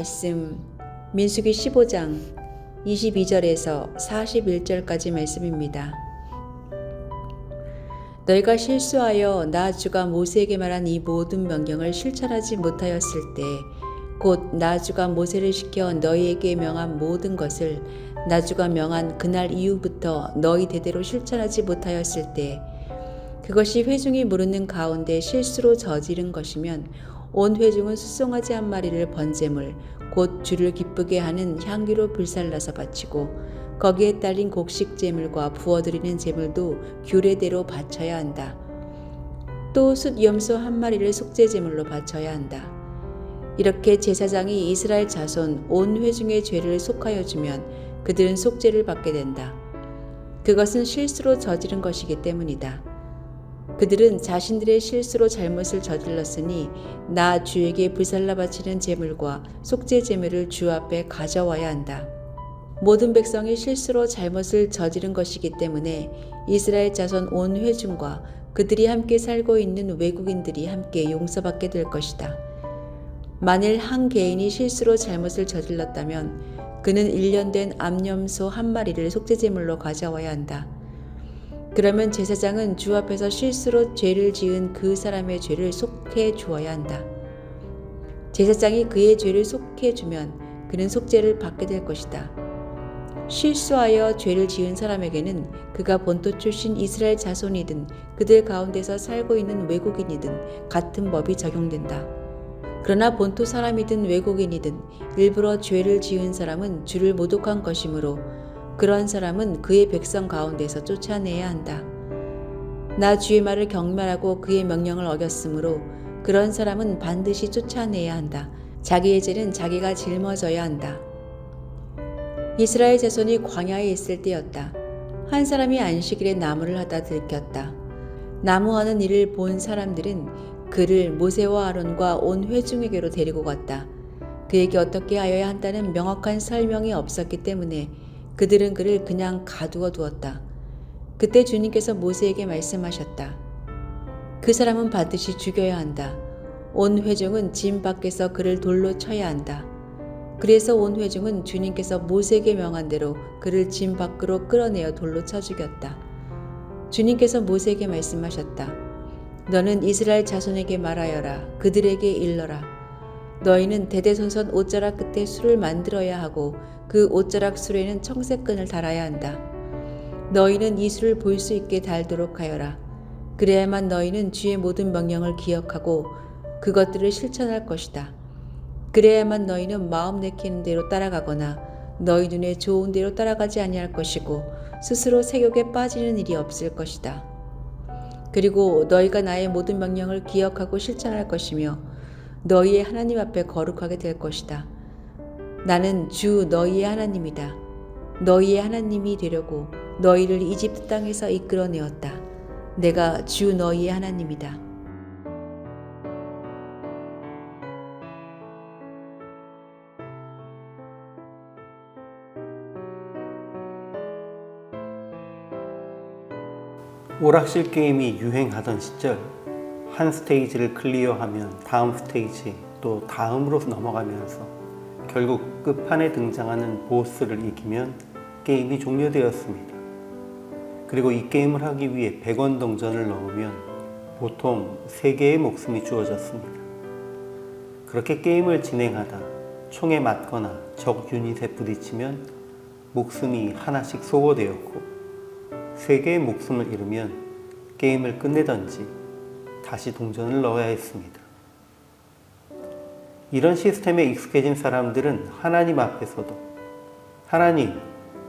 말씀 민수기 15장 22절에서 41절까지 말씀입니다. 너희가 실수하여 나 주가 모세에게 말한 이 모든 명령을 실천하지 못하였을 때 곧 나 주가 모세를 시켜 너희에게 명한 모든 것을 나 주가 명한 그날 이후부터 너희 대대로 실천하지 못하였을 때 그것이 회중이 모르는 가운데 실수로 저지른 것이면 온 회중은 수송아지 한 마리를 번제물 곧 주를 기쁘게 하는 향기로 불살라서 바치고 거기에 딸린 곡식 제물과 부어드리는 제물도 규례대로 바쳐야 한다. 또 숫 염소 한 마리를 속죄 제물로 바쳐야 한다. 이렇게 제사장이 이스라엘 자손 온 회중의 죄를 속하여 주면 그들은 속죄를 받게 된다. 그것은 실수로 저지른 것이기 때문이다. 그들은 자신들의 실수로 잘못을 저질렀으니 나 주에게 불살라 바치는 제물과 속죄 제물을 주 앞에 가져와야 한다. 모든 백성이 실수로 잘못을 저지른 것이기 때문에 이스라엘 자손 온 회중과 그들이 함께 살고 있는 외국인들이 함께 용서받게 될 것이다. 만일 한 개인이 실수로 잘못을 저질렀다면 그는 1년 된 암염소 한 마리를 속죄제물로 가져와야 한다. 그러면 제사장은 주 앞에서 실수로 죄를 지은 그 사람의 죄를 속해 주어야 한다. 제사장이 그의 죄를 속해 주면 그는 속죄를 받게 될 것이다. 실수하여 죄를 지은 사람에게는 그가 본토 출신 이스라엘 자손이든 그들 가운데서 살고 있는 외국인이든 같은 법이 적용된다. 그러나 본토 사람이든 외국인이든 일부러 죄를 지은 사람은 주를 모독한 것이므로 그런 사람은 그의 백성 가운데서 쫓아내야 한다. 나 주의 말을 경멸하고 그의 명령을 어겼으므로 그런 사람은 반드시 쫓아내야 한다. 자기의 죄는 자기가 짊어져야 한다. 이스라엘 자손이 광야에 있을 때였다. 한 사람이 안식일에 나무를 하다 들켰다. 나무하는 일을 본 사람들은 그를 모세와 아론과 온 회중에게로 데리고 갔다. 그에게 어떻게 하여야 한다는 명확한 설명이 없었기 때문에 그들은 그를 그냥 가두어 두었다. 그때 주님께서 모세에게 말씀하셨다. 그 사람은 반드시 죽여야 한다. 온 회중은 짐 밖에서 그를 돌로 쳐야 한다. 그래서 온 회중은 주님께서 모세에게 명한 대로 그를 짐 밖으로 끌어내어 돌로 쳐 죽였다. 주님께서 모세에게 말씀하셨다. 너는 이스라엘 자손에게 말하여라. 그들에게 일러라. 너희는 대대손손 옷자락 끝에 술을 만들어야 하고 그 옷자락 술에는 청색끈을 달아야 한다. 너희는 이 술을 볼 수 있게 달도록 하여라. 그래야만 너희는 주의 모든 명령을 기억하고 그것들을 실천할 것이다. 그래야만 너희는 마음 내키는 대로 따라가거나 너희 눈에 좋은 대로 따라가지 아니할 것이고 스스로 세욕에 빠지는 일이 없을 것이다. 그리고 너희가 나의 모든 명령을 기억하고 실천할 것이며 너희의 하나님 앞에 거룩하게 될 것이다. 나는 주 너희의 하나님이다. 너희의 하나님이 되려고 너희를 이집트 땅에서 이끌어내었다. 내가 주 너희의 하나님이다. 오락실 게임이 유행하던 시절 한 스테이지를 클리어하면 다음 스테이지 또 다음으로 넘어가면서 결국 끝판에 등장하는 보스를 이기면 게임이 종료되었습니다. 그리고 이 게임을 하기 위해 100원 동전을 넣으면 보통 3개의 목숨이 주어졌습니다. 그렇게 게임을 진행하다 총에 맞거나 적 유닛에 부딪히면 목숨이 하나씩 소거되었고 세 개의 목숨을 잃으면 게임을 끝내던지 다시 동전을 넣어야 했습니다. 이런 시스템에 익숙해진 사람들은 하나님 앞에서도 하나님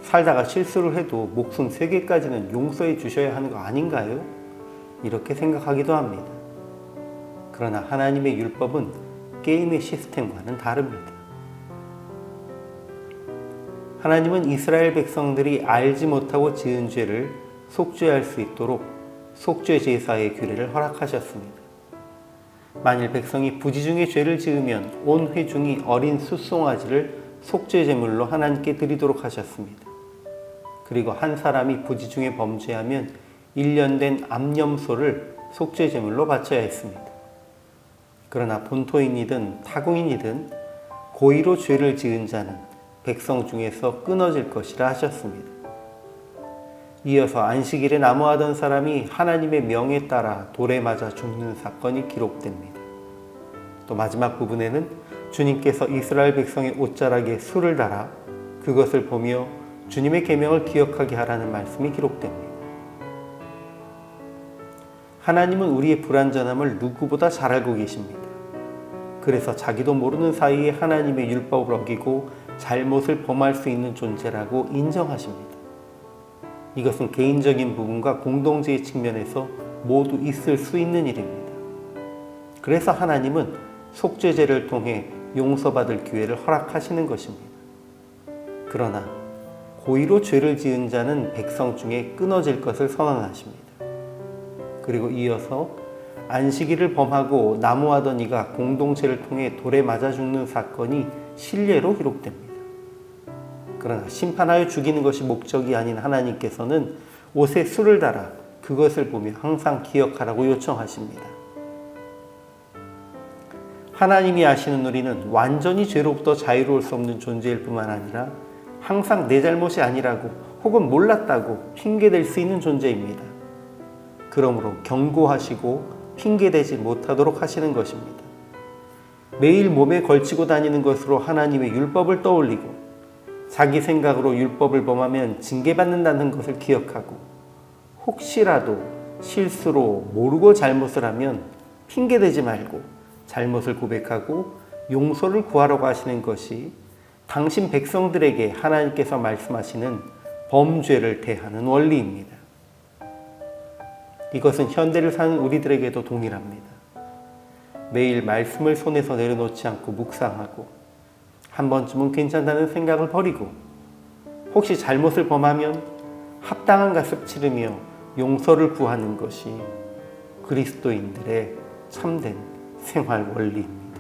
살다가 실수를 해도 목숨 세 개까지는 용서해 주셔야 하는 거 아닌가요? 이렇게 생각하기도 합니다. 그러나 하나님의 율법은 게임의 시스템과는 다릅니다. 하나님은 이스라엘 백성들이 알지 못하고 지은 죄를 속죄할 수 있도록 속죄 제사의 규례를 허락하셨습니다. 만일 백성이 부지 중에 죄를 지으면 온 회중이 어린 숫송아지를 속죄 제물로 하나님께 드리도록 하셨습니다. 그리고 한 사람이 부지 중에 범죄하면 1년 된 암염소를 속죄 제물로 바쳐야 했습니다. 그러나 본토인이든 타국인이든 고의로 죄를 지은 자는 백성 중에서 끊어질 것이라 하셨습니다. 이어서 안식일에 나무하던 사람이 하나님의 명에 따라 돌에 맞아 죽는 사건이 기록됩니다. 또 마지막 부분에는 주님께서 이스라엘 백성의 옷자락에 술을 달아 그것을 보며 주님의 계명을 기억하게 하라는 말씀이 기록됩니다. 하나님은 우리의 불완전함을 누구보다 잘 알고 계십니다. 그래서 자기도 모르는 사이에 하나님의 율법을 어기고 잘못을 범할 수 있는 존재라고 인정하십니다. 이것은 개인적인 부분과 공동체의 측면에서 모두 있을 수 있는 일입니다. 그래서 하나님은 속죄제를 통해 용서받을 기회를 허락하시는 것입니다. 그러나 고의로 죄를 지은 자는 백성 중에 끊어질 것을 선언하십니다. 그리고 이어서 안식일을 범하고 나무하던 이가 공동체를 통해 돌에 맞아 죽는 사건이 실례로 기록됩니다. 그러나 심판하여 죽이는 것이 목적이 아닌 하나님께서는 옷에 술을 달아 그것을 보며 항상 기억하라고 요청하십니다. 하나님이 아시는 우리는 완전히 죄로부터 자유로울 수 없는 존재일 뿐만 아니라 항상 내 잘못이 아니라고 혹은 몰랐다고 핑계댈 수 있는 존재입니다. 그러므로 경고하시고 핑계대지 못하도록 하시는 것입니다. 매일 몸에 걸치고 다니는 것으로 하나님의 율법을 떠올리고 자기 생각으로 율법을 범하면 징계받는다는 것을 기억하고 혹시라도 실수로 모르고 잘못을 하면 핑계대지 말고 잘못을 고백하고 용서를 구하라고 하시는 것이 당신 백성들에게 하나님께서 말씀하시는 범죄를 대하는 원리입니다. 이것은 현대를 사는 우리들에게도 동일합니다. 매일 말씀을 손에서 내려놓지 않고 묵상하고 한 번쯤은 괜찮다는 생각을 버리고 혹시 잘못을 범하면 합당한 가습 치르며 용서를 구하는 것이 그리스도인들의 참된 생활 원리입니다.